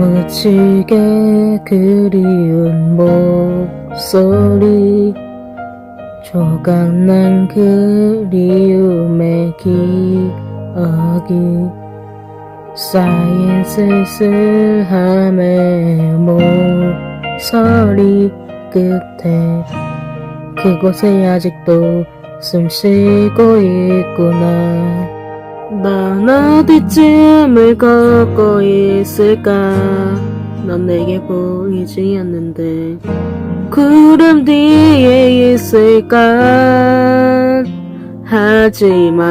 지치게 그리운 목소리. 조각난 그리움의 기억이 쌓인 쓸쓸함의 모서리 끝에. 그곳에 아직도 숨 쉬고 있구나 난 어디쯤을 걷고 있을까? 넌 내게 보이지 않는데 구름 뒤에 있을까? 하지만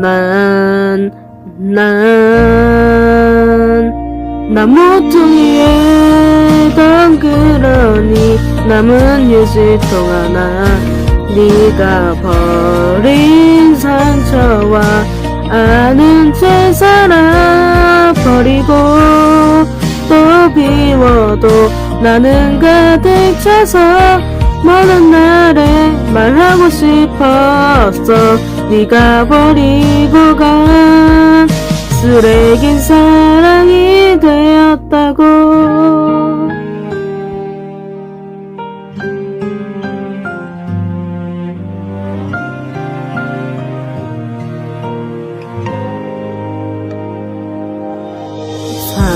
난, 난, 나무퉁이에 덩그러니 남은 유지통 하나 네가 버린 상처와 아는 채 살아 버리고 또 비워도 나는 가득 차서 먼 날에 말하고 싶었어. 네가 버리고 간 쓰레긴 사랑이 되었다고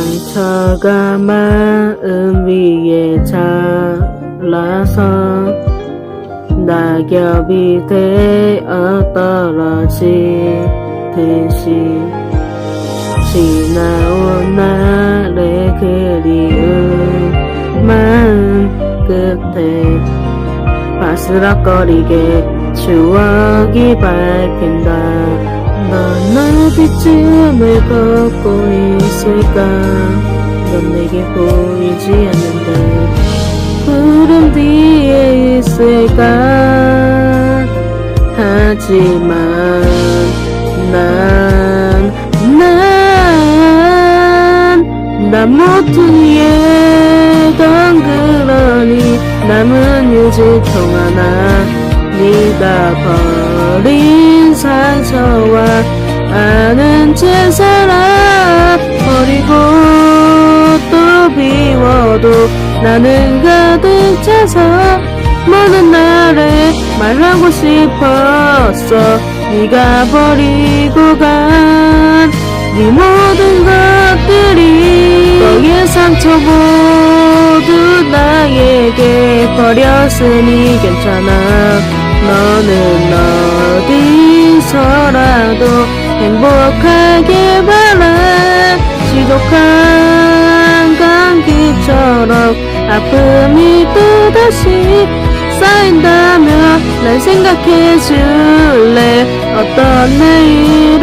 상처가 마음 위에 자라서 낙엽이 되어 떨어지듯이 지나온 날의 그리움 마음 끝에 바스락거리게 추억이 밟힌다. 넌 어디쯤을 걷고 있을까? 넌 내게 보이지 않는데 구름 뒤에 있을까? 하지만 난, 난, 나무퉁이에 덩그러니 남은 유지통 하나 네가 버린 상처와 아는 채 살아버리고 또 비워도 나는 가득 차서 먼 날에 말하고 싶었어. 네가 버리고 간 네 모든 것들이 너의 상처 모두 나에게 버렸으니 괜찮아. 너는 어디서라도 행복하게 바라. 지독한 감기처럼 아픔이 또다시 쌓인다면 날 생각해 줄래? 어떤 내일